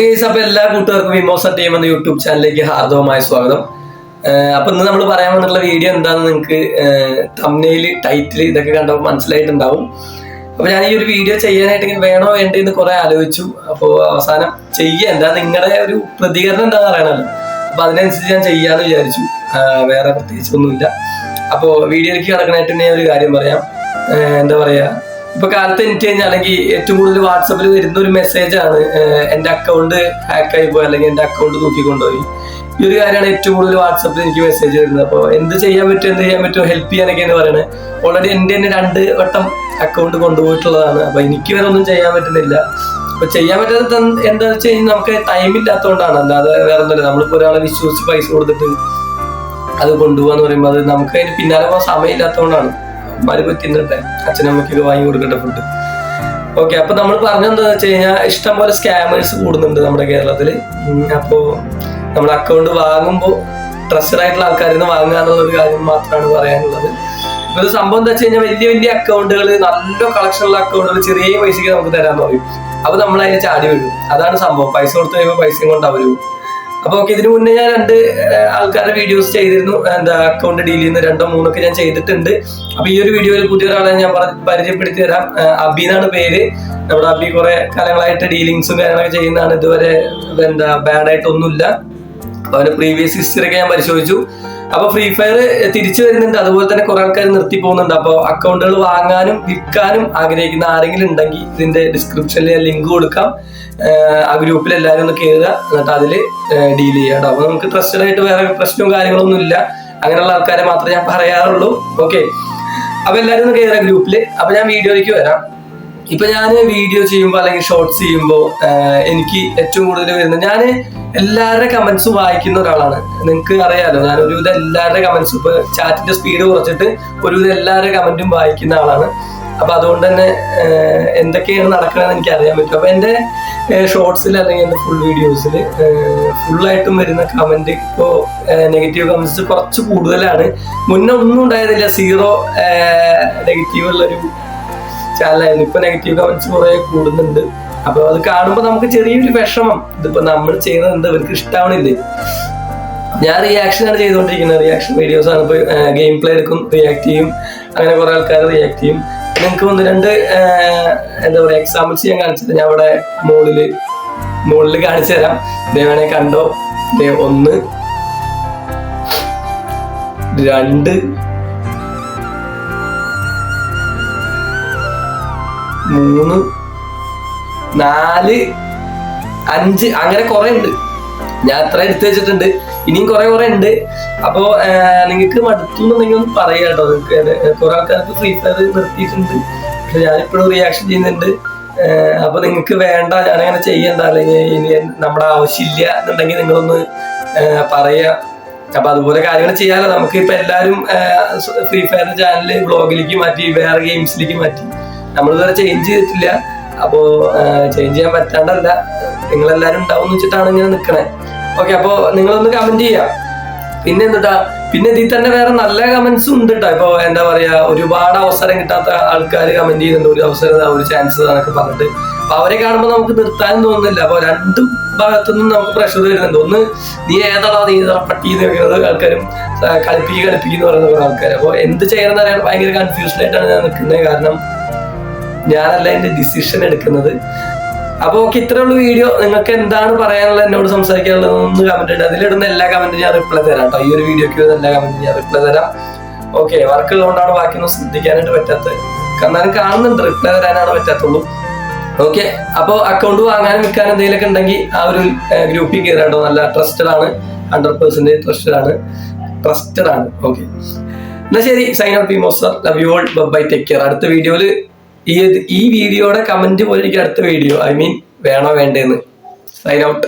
അപ്പൊ എല്ലാ കൂട്ടുകാർക്കും വിമോസ ടീം എന്ന യൂട്യൂബ് ചാനലിലേക്ക് ഹാർദവമായ സ്വാഗതം. അപ്പൊ ഇന്ന് നമ്മൾ പറയാൻ വന്നിട്ടുള്ള വീഡിയോ എന്താണെന്ന് നിങ്ങൾക്ക് തമ്നയിൽ ടൈറ്റിൽ ഇതൊക്കെ കണ്ടപ്പോൾ മനസ്സിലായിട്ടുണ്ടാവും. അപ്പൊ ഞാൻ ഈ ഒരു വീഡിയോ ചെയ്യാനായിട്ട് ഇങ്ങനെ വേണോ വേണ്ടേ എന്ന് കുറെ ആലോചിച്ചു. അപ്പോൾ അവസാനം ചെയ്യുക. എന്താ നിങ്ങളുടെ ഒരു പ്രതികരണം എന്താണെന്ന് അറിയണമല്ലോ. അപ്പൊ അതിനനുസരിച്ച് ഞാൻ ചെയ്യാന്ന് വിചാരിച്ചു. വേറെ പ്രത്യേകിച്ച് ഒന്നുമില്ല അപ്പോൾ വീഡിയോയിലേക്ക് കിടക്കണായിട്ട് തന്നെ ഒരു കാര്യം പറയാം. എന്താ പറയാ ഇപ്പൊ കാലത്ത് എനിക്ക് കഴിഞ്ഞാണെങ്കിൽ ഏറ്റവും കൂടുതൽ വാട്സപ്പിൽ വരുന്ന ഒരു മെസ്സേജ് ആണ് എന്റെ അക്കൗണ്ട് ഹാക്ക് ആയി പോയി അല്ലെങ്കിൽ എന്റെ അക്കൗണ്ട് തൂക്കിക്കൊണ്ടുപോയി. ഈ ഒരു കാര്യമാണ് ഏറ്റവും കൂടുതൽ വാട്സപ്പിൽ എനിക്ക് മെസ്സേജ് വരുന്നത്. അപ്പോൾ എന്ത് ചെയ്യാൻ പറ്റും എന്ത് ചെയ്യാൻ പറ്റും ഹെൽപ്പ് ചെയ്യാനൊക്കെയാണ് പറയുന്നത് ഓൾറെഡി എന്റെ തന്നെ രണ്ട് വട്ടം അക്കൗണ്ട് കൊണ്ടുപോയിട്ടുള്ളതാണ്. അപ്പൊ എനിക്ക് വേറെ ഒന്നും ചെയ്യാൻ പറ്റുന്നില്ല. അപ്പൊ ചെയ്യാൻ പറ്റാത്ത എന്താ വെച്ച് കഴിഞ്ഞാൽ നമുക്ക് ടൈം ഇല്ലാത്തതുകൊണ്ടാണ്. അല്ലാതെ വേറെ ഒന്നുമില്ല നമ്മളിപ്പോ ഒരാളെ വിശ്വസിച്ച് പൈസ കൊടുത്തിട്ട് അത് കൊണ്ടുപോകാന്ന് പറയുമ്പോൾ അത് നമുക്ക് അതിന് പിന്നാലെ പോകാൻ സമയമില്ലാത്തതുകൊണ്ടാണ്. അമ്മമാര് പോയി തിന്നട്ടെ അച്ഛനമ്മയ്ക്കൊക്കെ വാങ്ങി കൊടുക്കട്ടെ ഫുഡ് ഓക്കെ അപ്പൊ നമ്മൾ പറഞ്ഞെന്താ വെച്ച് കഴിഞ്ഞാൽ ഇഷ്ടംപോലെ സ്കാമേഴ്സ് കൂടുന്നുണ്ട് നമ്മുടെ കേരളത്തിൽ അപ്പോ നമ്മൾ അക്കൗണ്ട് വാങ്ങുമ്പോൾ ട്രസ്റ്റഡ് ആയിട്ടുള്ള ആൾക്കാരിൽ നിന്ന് വാങ്ങുക എന്നുള്ള ഒരു കാര്യം മാത്രമാണ് പറയാനുള്ളത്. ഇപ്പൊ ഇത് സംഭവം എന്താ വെച്ച് കഴിഞ്ഞാൽ വലിയ വലിയ അക്കൗണ്ടുകൾ നല്ല കളക്ഷനുള്ള അക്കൗണ്ടുകൾ ചെറിയ പൈസക്ക് നമുക്ക് തരാൻ പറയും. അപ്പൊ നമ്മൾ അതിനെ ചാടി വീഴും. അതാണ് സംഭവം. പൈസ കൊടുത്തു കഴിയുമ്പോൾ പൈസയും കൊണ്ട് അവരും അപ്പൊ ഓക്കെ ഇതിനു മുന്നേ ഞാൻ രണ്ട് ആൾക്കാരുടെ വീഡിയോസ് ചെയ്തിരുന്നു. എന്താ അക്കൗണ്ട് ഡീൽ ചെയ്യുന്ന രണ്ടോ മൂന്നൊക്കെ ഞാൻ ചെയ്തിട്ടുണ്ട്. അപ്പൊ ഈ ഒരു വീഡിയോയിൽ പുതിയ ഒരാളെ ഞാൻ പരിചയപ്പെടുത്തി തരാം. അബി എന്നാണ് പേര്. നമ്മുടെ അബി കുറെ കാലങ്ങളായിട്ട് ഡീലിങ്സും കാര്യങ്ങളൊക്കെ ചെയ്യുന്നതാണ്. ഇതുവരെ എന്താ ബാഡായിട്ടൊന്നുമില്ല അവന്റെ പ്രീവിയസ് ഹിസ്റ്ററി ഒക്കെ ഞാൻ പരിശോധിച്ചു. അപ്പൊ ഫ്രീ ഫയർ തിരിച്ചു വരുന്നുണ്ട്. അതുപോലെ തന്നെ കുറെ ആൾക്കാർ നിർത്തി പോകുന്നുണ്ട്. അപ്പോൾ അക്കൗണ്ടുകൾ വാങ്ങാനും വിൽക്കാനും ആഗ്രഹിക്കുന്ന ആരെങ്കിലും ഉണ്ടെങ്കിൽ ഇതിന്റെ ഡിസ്ക്രിപ്ഷനിൽ ലിങ്ക് കൊടുക്കാം. ആ ഗ്രൂപ്പിൽ എല്ലാവരും ഒന്ന് കയറുക എന്നിട്ട് അതിൽ ഡീൽ ചെയ്യാം കേട്ടോ. അപ്പൊ നമുക്ക് ട്രസ്റ്റഡ് ആയിട്ട് വേറെ പ്രശ്നവും കാര്യങ്ങളൊന്നും ഇല്ല. അങ്ങനെയുള്ള ആൾക്കാരെ മാത്രമേ ഞാൻ പറയാറുള്ളൂ. ഓക്കെ അപ്പൊ എല്ലാവരും ഒന്ന് കയറുക ഗ്രൂപ്പിൽ അപ്പൊ ഞാൻ വീഡിയോയിലേക്ക് വരാം. ഇപ്പൊ ഞാൻ വീഡിയോ ചെയ്യുമ്പോൾ അല്ലെങ്കിൽ ഷോർട്സ് ചെയ്യുമ്പോൾ എനിക്ക് ഏറ്റവും കൂടുതൽ വരുന്നത് ഞാൻ എല്ലാവരുടെ കമന്റ്സും വായിക്കുന്ന ഒരാളാണ്. നിങ്ങൾക്ക് അറിയാലോ ഞാൻ ഒരുവിധം എല്ലാവരുടെ കമന്റ്സും ഇപ്പൊ ചാറ്റിന്റെ സ്പീഡ് കുറച്ചിട്ട് ഒരുവിധം എല്ലാവരുടെ കമന്റും വായിക്കുന്ന ആളാണ്. അപ്പൊ അതുകൊണ്ട് തന്നെ എന്തൊക്കെയാണ് നടക്കണമെന്ന് എനിക്ക് അറിയാൻ പറ്റും. അപ്പൊ എന്റെ ഷോർട്സിൽ അല്ലെങ്കിൽ എന്റെ ഫുൾ വീഡിയോസിൽ ഫുള്ളായിട്ടും വരുന്ന കമന്റ് ഇപ്പോ നെഗറ്റീവ് കമന്റ്സ് കുറച്ച് കൂടുതലാണ്. മുന്നേ ഒന്നും ഉണ്ടായിരുന്നില്ല. സീറോ നെഗറ്റീവ് ഉള്ളൊരു ചാനലായിരുന്നു ഇപ്പൊ നെഗറ്റീവ് കമന്റ്സ് കുറെ കൂടുന്നുണ്ട്. അപ്പൊ അത് കാണുമ്പോൾ നമുക്ക് ചെറിയൊരു വിഷമം. ഇതിപ്പോ നമ്മൾ ചെയ്യുന്നത് എന്താ? ഇവർക്ക് ഇഷ്ടാവണില്ലേ? ഞാൻ റിയാക്ഷൻ ആണ് ചെയ്തുകൊണ്ടിരിക്കുന്നത്. റിയാക്ഷൻ വീഡിയോസ് ആണ്. ഇപ്പൊ ഗെയിം പ്ലേ എടുക്കും റിയാക്ട് ചെയ്യും. അങ്ങനെ കുറെ ആൾക്കാർ റിയാക്ട് ചെയ്യും. നിങ്ങൾക്ക് ഒന്ന് രണ്ട് എന്താ പറയാ എക്സാമ്പിൾസ് ഞാൻ കാണിച്ചത് ഞാൻ അവിടെ മുകളിൽ മുകളിൽ കാണിച്ചു തരാം. ദേവനെ കണ്ടോ? ദേ ഒന്ന് രണ്ട് മൂന്ന് നാല് അഞ്ച് അങ്ങനെ കുറെ ഉണ്ട്. ഞാൻ അത്ര എടുത്തു വെച്ചിട്ടുണ്ട്. ഇനിയും കുറെ കുറെ ഉണ്ട്. അപ്പോ നിങ്ങൾക്ക് മടുത്തു എന്നുണ്ടെങ്കിൽ ഒന്ന് പറയാം കുറെ ആൾക്കാർക്ക് ഫ്രീ ഫയർ നിർത്തിയിട്ടുണ്ട്. പക്ഷെ ഞാനിപ്പോഴും റിയാക്ഷൻ ചെയ്യുന്നുണ്ട്. അപ്പൊ നിങ്ങൾക്ക് വേണ്ട ഞാനങ്ങനെ ചെയ്യണ്ട. അല്ലെങ്കിൽ ഇനി നമ്മുടെ ആവശ്യമില്ല എന്നുണ്ടെങ്കിൽ നിങ്ങളൊന്ന് പറയാ. അപ്പൊ അതുപോലെ കാര്യങ്ങൾ ചെയ്യാലോ. നമുക്ക് ഇപ്പൊ എല്ലാവരും ഫ്രീ ഫയറിന്റെ ചാനൽ വ്ളോഗിലേക്ക് മാറ്റി വേറെ ഗെയിംസിലേക്ക് മാറ്റി. നമ്മളിതുവരെ ചേഞ്ച് ചെയ്തിട്ടില്ല. അപ്പോ ചേഞ്ച് ചെയ്യാൻ പറ്റാണ്ടല്ല. നിങ്ങളെല്ലാരും ഉണ്ടാവും വെച്ചിട്ടാണ് ഇങ്ങനെ നിക്കണേ. ഓക്കെ അപ്പോ നിങ്ങളൊന്ന് കമന്റ് ചെയ്യാം. പിന്നെ എന്താ പിന്നെ ഇതിൽ തന്നെ വേറെ നല്ല കമന്റ്സ് ഉണ്ട് കേട്ടോ ഇപ്പൊ എന്താ പറയാ ഒരുപാട് അവസരം കിട്ടാത്ത ആൾക്കാർ കമന്റ് ചെയ്യുന്നുണ്ട്. ഒരു അവസരം ഒരു ചാൻസ് എന്നൊക്കെ പറഞ്ഞിട്ട്. അപ്പൊ അവരെ കാണുമ്പോൾ നമുക്ക് നിർത്താനും തോന്നുന്നില്ല. അപ്പൊ രണ്ട് ഭാഗത്തുനിന്നും നമുക്ക് പ്രഷർ വരുന്നുണ്ട്. ഒന്ന് നീ ഏതാടാ നീ ഏതാ പട്ടി എന്ന് ആൾക്കാരും കളിപ്പിക്കുക കളിപ്പിക്കുന്ന പറയുന്ന കുറെ ആൾക്കാർ അപ്പൊ എന്ത് ചെയ്യണം എന്നറിയാൻ ഭയങ്കര കൺഫ്യൂഷൻ ആയിട്ടാണ് ഞാൻ നിൽക്കുന്നത്. കാരണം ഞാനല്ല എന്റെ ഡിസിഷൻ എടുക്കുന്നത്. അപ്പൊ ഓക്കെ ഇത്രേ ഉള്ളൂ വീഡിയോ നിങ്ങൾക്ക് എന്താണ് പറയാനുള്ളത് എന്നോട് സംസാരിക്കാനുള്ളത് ഒന്ന് കമന്റ് ഇടുക അതിലിടുന്ന എല്ലാ കമന്റും ഞാൻ റിപ്ലൈ തരാം കേട്ടോ ഈ ഒരു വീഡിയോക്ക് എല്ലാ കമന്റും ഞാൻ റിപ്ലൈ തരാം. ഓക്കെ വർക്ക് ഉള്ളതുകൊണ്ടാണ് ബാക്കിയൊന്നും ശ്രദ്ധിക്കാനായിട്ട് പറ്റാത്തത്. എന്നാലും കാണുന്നുണ്ട് റിപ്ലൈ തരാനാണ് പറ്റാത്തുള്ളൂ. ഓക്കെ അപ്പോൾ അക്കൗണ്ട് വാങ്ങാനും വിൽക്കാനും എന്തെങ്കിലുമൊക്കെ ഉണ്ടെങ്കിൽ ആ ഒരു ഗ്രൂപ്പിൽ കയറാട്ടോ നല്ല ട്രസ്റ്റഡ് ആണ്. ഹൺഡ്രഡ് പെർസെന്റേജ് ട്രസ്റ്റഡ് ആണ്. ട്രസ്റ്റഡ് ആണ്. ഓക്കെ. എന്നാ ശരി sign out മോസ്റ്റർ love you all bye take care അടുത്ത വീഡിയോയിൽ ഈ ഈ വീഡിയോയുടെ കമന്റ് പോലെ എനിക്ക് അടുത്ത വീഡിയോ ഐ മീൻ വേണോ വേണ്ടേന്ന്? Sign out